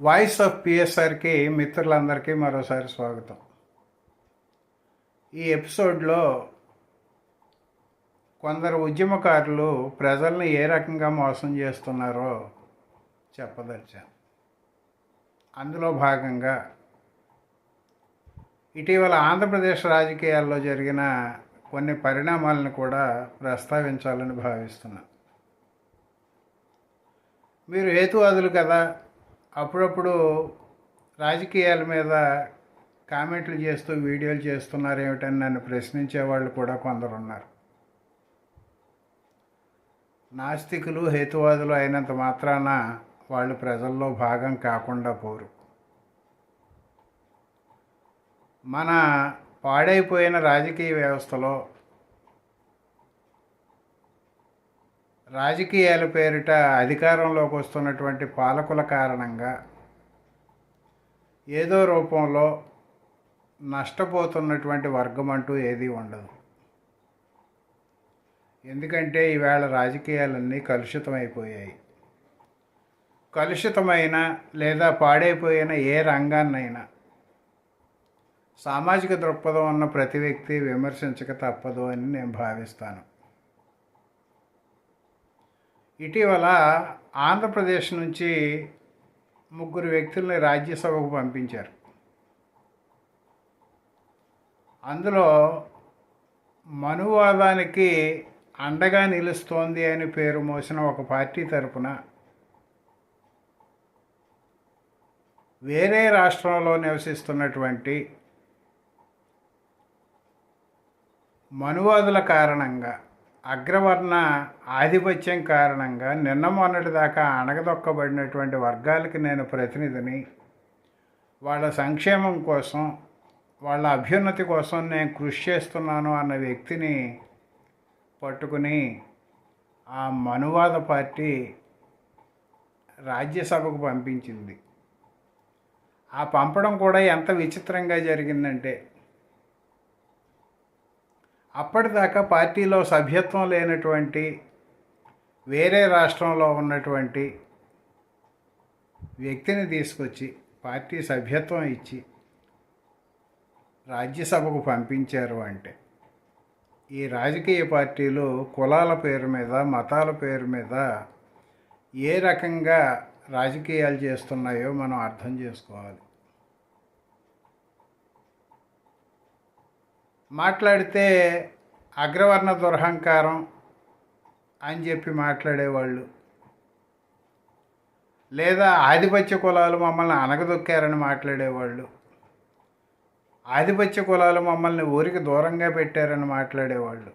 Voice of పిఎస్ఆర్కి మిత్రులందరికీ మరోసారి స్వాగతం. ఈ ఎపిసోడ్లో కొందరు ఉద్యమకారులు ప్రజల్ని ఏ రకంగా మోసం చేస్తున్నారో చెప్పదలిచాను అందులో భాగంగా ఇటీవల ఆంధ్రప్రదేశ్ రాజకీయాల్లో జరిగిన కొన్ని పరిణామాలను కూడా ప్రస్తావించాలని భావిస్తున్నాను మీరు హేతువాదులు కదా అప్పుడప్పుడు రాజకీయాల మీద కామెంట్లు చేస్తూ వీడియోలు చేస్తున్నారు ఏమిటని నన్ను ప్రశ్నించే వాళ్ళు కూడా కొందరు ఉన్నారు నాస్తికులు హేతువాదులు అయినంత మాత్రాన వాళ్ళు ప్రజల్లో భాగం కాకుండా పోరు. మన పాడైపోయిన రాజకీయ వ్యవస్థలో రాజకీయాల పేరిట అధికారంలోకి వస్తున్నటువంటి పాలకుల కారణంగా ఏదో రూపంలో నష్టపోతున్నటువంటి వర్గం అంటూ ఏదీ ఉండదు. ఎందుకంటే ఈవేళ రాజకీయాలన్నీ కలుషితమైపోయాయి. కలుషితమైన లేదా పాడైపోయిన ఏ రంగాన్నైనా సామాజిక దృక్పథం ఉన్న ప్రతి వ్యక్తి విమర్శించక తప్పదు అని నేను భావిస్తాను. ఇటీవల ఆంధ్రప్రదేశ్ నుంచి ముగ్గురు వ్యక్తుల్ని రాజ్యసభకు పంపించారు. అందులో మనువాదానికి అండగా నిలుస్తోంది అని పేరు మోసిన ఒక పార్టీ తరపున వేరే రాష్ట్రంలో నివసిస్తున్నటువంటి మనువాదుల కారణంగా అగ్రవర్ణ ఆధిపత్యం కారణంగా నిన్న మొన్నటి దాకా అణగదొక్కబడినటువంటి వర్గాలకి నేను ప్రతినిధిని. వాళ్ళ సంక్షేమం కోసం వాళ్ళ అభ్యున్నతి కోసం నేను కృషి చేస్తున్నాను అన్న వ్యక్తిని పట్టుకుని ఆ మనువాద పార్టీ రాజ్యసభకు పంపించింది. ఆ పంపడం కూడా ఎంత విచిత్రంగా జరిగిందంటే అప్పటిదాకా పార్టీలో సభ్యత్వం లేనటువంటి వేరే రాష్ట్రంలో ఉన్నటువంటి వ్యక్తిని తీసుకొచ్చి పార్టీ సభ్యత్వం ఇచ్చి రాజ్యసభకు పంపించారు అంటే ఈ రాజకీయ పార్టీలు కులాల పేరు మీద మతాల పేరు మీద ఏ రకంగా రాజకీయాలు చేస్తున్నాయో మనం అర్థం చేసుకోవాలి. మాట్లాడితే అగ్రవర్ణ దురహంకారం అని చెప్పి మాట్లాడేవాళ్ళు. లేదా ఆధిపత్య కులాలు మమ్మల్ని అనగదొక్కారని మాట్లాడేవాళ్ళు. ఆధిపత్య కులాలు మమ్మల్ని ఊరికి దూరంగా పెట్టారని మాట్లాడేవాళ్ళు.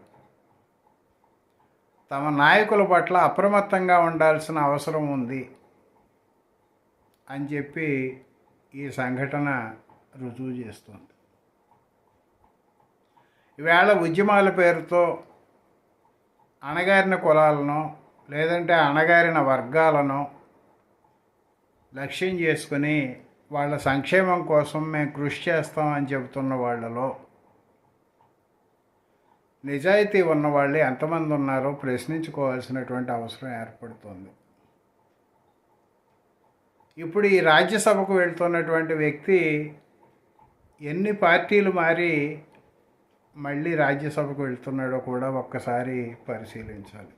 తమ నాయకుల పట్ల అప్రమత్తంగా ఉండాల్సిన అవసరం ఉంది అని చెప్పి ఈ సంఘటన రుజువు చేస్తుంది. ఈవేళ ఉద్యమాల పేరుతో అణగారిన కులాలను లేదంటే అణగారిన వర్గాలను లక్ష్యం చేసుకుని వాళ్ళ సంక్షేమం కోసం మేము కృషి చేస్తామని చెబుతున్న వాళ్ళలో నిజాయితీ ఉన్న వాళ్ళు ఎంతమంది ఉన్నారో ప్రశ్నించుకోవాల్సినటువంటి అవసరం ఏర్పడుతుంది. ఇప్పుడు ఈ రాజ్యసభకు వెళ్తున్నటువంటి వ్యక్తి ఎన్ని పార్టీలు మారి మళ్ళీ రాజ్యసభకు వెళ్తున్నాడో కూడా ఒక్కసారి పరిశీలించాలి.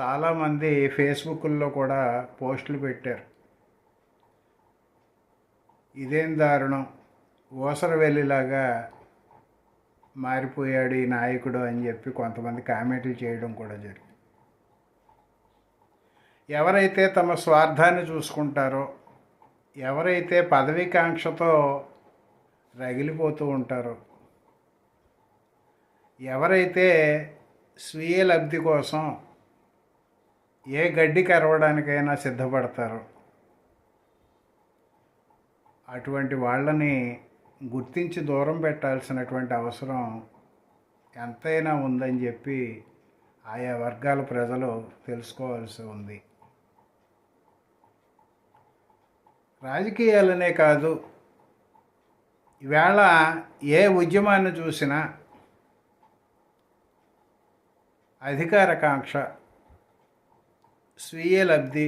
చాలామంది ఫేస్బుక్లో కూడా పోస్టులు పెట్టారు. ఇదేం దారుణం? ఓసరవెల్లిలాగా మారిపోయాడు ఈ నాయకుడు అని చెప్పి కొంతమంది కామెంట్లు చేయడం కూడా జరిగింది. ఎవరైతే తమ స్వార్థాన్ని చూసుకుంటారో ఎవరైతే పదవీకాంక్షతో రగిలిపోతూ ఉంటారు. ఎవరైతే స్వీయ లబ్ధి కోసం ఏ గడ్డి కరవడానికైనా సిద్ధపడతారు. అటువంటి వాళ్ళని గుర్తించి దూరం పెట్టాల్సినటువంటి అవసరం ఎంతైనా ఉందని చెప్పి ఆయా వర్గాల ప్రజలు తెలుసుకోవాల్సి ఉంది. రాజకీయాలనే కాదు ఈవేళ ఏ ఉద్యమాన్ని చూసినా అధికారకాంక్ష స్వీయ లబ్ధి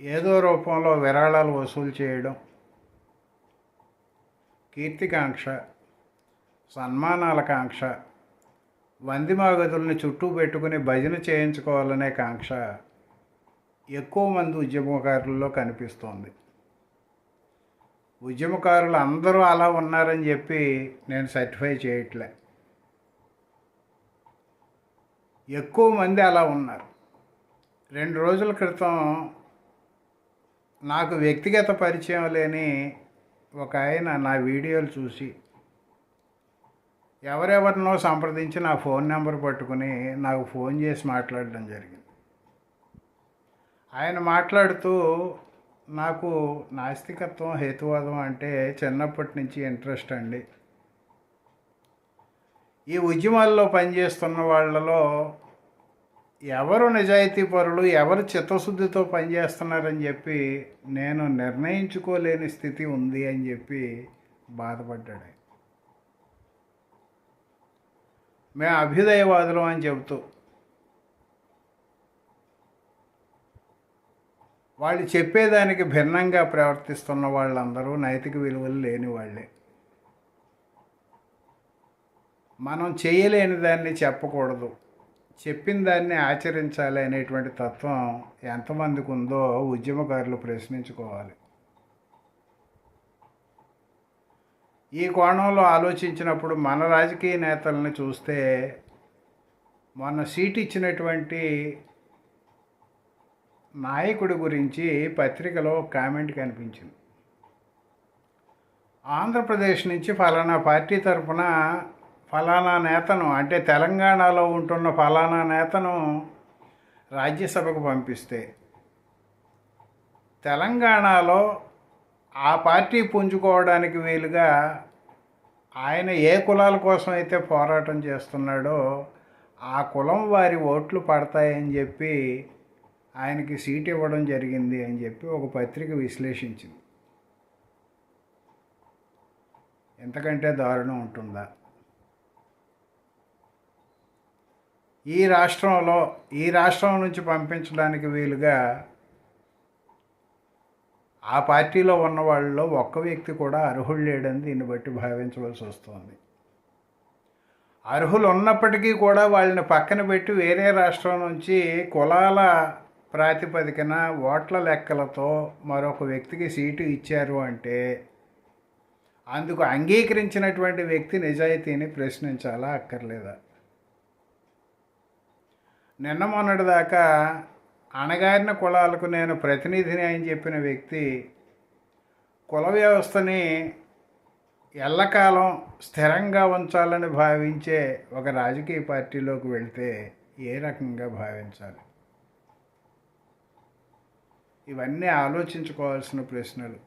ఏదో రూపంలో విరాళాలు వసూలు చేయడం కీర్తికాంక్ష సన్మానాల కాంక్ష వందిమాగతుల్ని చుట్టూ పెట్టుకుని భజన చేయించుకోవాలనే కాంక్ష ఎక్కువ మంది ఉద్యమకారుల్లో కనిపిస్తోంది. ఉద్యమకారులు అందరూ అలా ఉన్నారని చెప్పి నేను సర్టిఫై చేయట్లే. ఎక్కువ మంది అలా ఉన్నారు. రెండు రోజుల క్రితం నాకు వ్యక్తిగత పరిచయం లేని ఒక ఆయన నా వీడియోలు చూసి ఎవరెవరినో సంప్రదించి నా ఫోన్ నెంబర్ పట్టుకుని నాకు ఫోన్ చేసి మాట్లాడడం జరిగింది. ఆయన మాట్లాడుతూ నాకు నాస్తికత్వం హేతువాదం అంటే చిన్నప్పటి నుంచి ఇంట్రెస్ట్ అండి. ఈ ఉద్యమాల్లో పనిచేస్తున్న వాళ్ళలో ఎవరు నిజాయితీ పరులు ఎవరు చిత్తశుద్ధితో పనిచేస్తున్నారని చెప్పి నేను నిర్ణయించుకోలేని స్థితి ఉంది అని చెప్పి బాధపడ్డాడు. మేము అభ్యుదయవాదులం అని చెబుతూ వాళ్ళు చెప్పేదానికి భిన్నంగా ప్రవర్తిస్తున్న వాళ్ళందరూ నైతిక విలువలు లేని వాళ్ళే. మనం చేయలేని దాన్ని చెప్పకూడదు. చెప్పిన దాన్ని ఆచరించాలి అనేటువంటి తత్వం ఎంతమందికి ఉందో ఉద్యమకారులు ప్రశ్నించుకోవాలి. ఈ కోణంలో ఆలోచించినప్పుడు మన రాజకీయ నేతల్ని చూస్తే మొన్న సీట్ ఇచ్చినటువంటి నాయకుడి గురించి పత్రికలో కామెంట్ కనిపించింది. ఆంధ్రప్రదేశ్ నుంచి ఫలానా పార్టీ తరఫున ఫలానా నేతను అంటే తెలంగాణలో ఉంటున్న ఫలానా నేతను రాజ్యసభకు పంపిస్తే తెలంగాణలో ఆ పార్టీ పుంజుకోవడానికి వీలుగా ఆయన ఏ కులాల కోసం అయితే పోరాటం చేస్తున్నాడో ఆ కులం వారి ఓట్లు పడతాయని చెప్పి ఆయనకి సీట్ ఇవ్వడం జరిగింది అని చెప్పి ఒక పత్రిక విశ్లేషించింది. ఎంతకంటే దారుణం ఉంటుందా? ఈ రాష్ట్రంలో ఈ రాష్ట్రం నుంచి పంపించడానికి వీలుగా ఆ పార్టీలో ఉన్న వాళ్ళలో ఒక్క వ్యక్తి కూడా అర్హులు లేడని దీన్ని బట్టి భావించవలసి వస్తుంది. అర్హులు ఉన్నప్పటికీ కూడా వాళ్ళని పక్కన పెట్టి వేరే రాష్ట్రం నుంచి కులాల ప్రాతిపదికన ఓట్ల లెక్కలతో మరొక వ్యక్తికి సీటు ఇచ్చారు అంటే అందుకు అంగీకరించినటువంటి వ్యక్తి నిజాయితీని ప్రశ్నించాలా అక్కర్లేదా? నిన్న మొన్నటి దాకా అణగారిన కులాలకు నేను ప్రతినిధిని అని చెప్పిన వ్యక్తి కుల వ్యవస్థని ఎల్లకాలం స్థిరంగా ఉంచాలని భావించే ఒక రాజకీయ పార్టీలోకి వెళితే ఏ రకంగా భావించాలి? ఇవన్నీ ఆలోచించుకోవాల్సిన ప్రశ్నలు.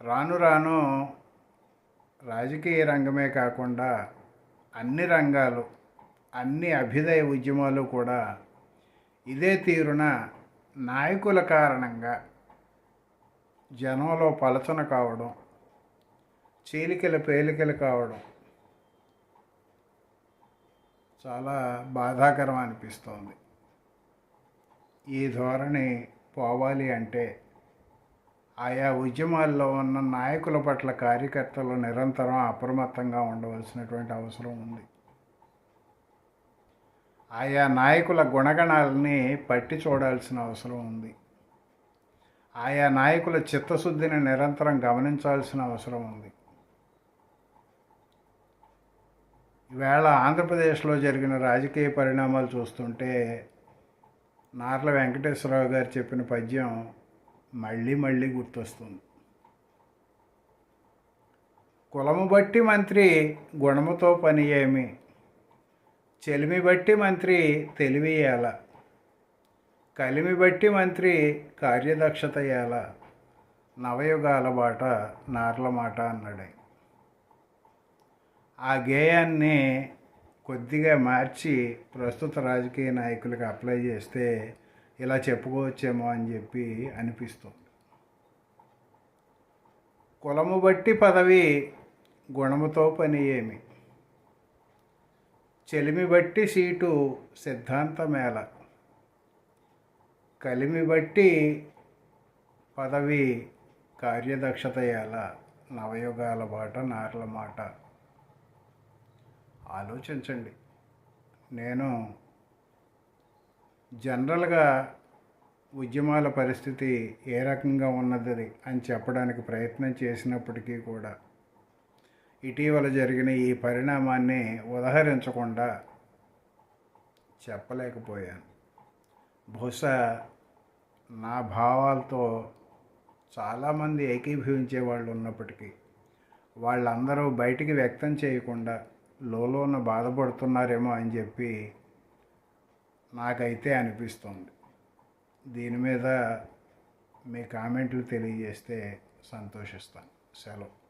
రాను రాను రాజకీయ రంగమే కాకుండా అన్ని రంగాలు అన్ని అభ్యుదయ ఉద్యమాలు కూడా ఇదే తీరున నాయకుల కారణంగా జనంలో పలచన కావడం చీలికలు పేలికలు కావడం చాలా బాధాకరం అనిపిస్తోంది. ఈ ధోరణి పోవాలి అంటే ఆయా ఉద్యమాల్లో ఉన్న నాయకుల పట్ల కార్యకర్తలు నిరంతరం అప్రమత్తంగా ఉండవలసినటువంటి అవసరం ఉంది. ఆయా నాయకుల గుణగణాలని పట్టి చూడాల్సిన అవసరం ఉంది. ఆయా నాయకుల చిత్తశుద్ధిని నిరంతరం గమనించాల్సిన అవసరం ఉంది. ఈవేళ ఆంధ్రప్రదేశ్లో జరిగిన రాజకీయ పరిణామాలు చూస్తుంటే నార్ల వెంకటేశ్వరరావు గారు చెప్పిన పద్యం మళ్ళీ మళ్ళీ గుర్తొస్తుంది. కులము బట్టి మంత్రి గుణముతో పని ఏమి చెలిమి బట్టి మంత్రి తెలివియాల కలిమి బట్టి మంత్రి కార్యదక్షత ఎలా నవయుగాల బాట నార్ల మాట అన్నాడు. ఆ గేయాన్ని కొద్దిగా మార్చి ప్రస్తుత రాజకీయ నాయకులకు అప్లై చేస్తే ఇలా చెప్పుకోవచ్చేమో అని చెప్పి అనిపిస్తుంది. కులము బట్టి పదవి గుణముతో పని ఏమి? చెలిమి బట్టి సీటు సిద్ధాంతమేళ కలిమి బట్టి పదవి కార్యదక్షత ఎలా నవయుగాల బాట నారల మాట. ఆలోచించండి. నేను జనరల్గా ఉద్యమాల పరిస్థితి ఏ రకంగా ఉన్నది అని చెప్పడానికి ప్రయత్నం చేసినప్పటికీ కూడా ఇటీవల జరిగిన ఈ పరిణామాన్ని ఉదహరించకుండా చెప్పలేకపోయాను. బహుశా నా భావాలతో చాలామంది ఏకీభవించే వాళ్ళు ఉన్నప్పటికీ వాళ్ళందరూ బయటికి వ్యక్తం చేయకుండా లోన బాధపడుతున్నారేమో అని చెప్పి నాకైతే అనిపిస్తుంది. దీని మీద మీ కామెంట్లు తెలియజేస్తే సంతోషిస్తాను. సెలవు.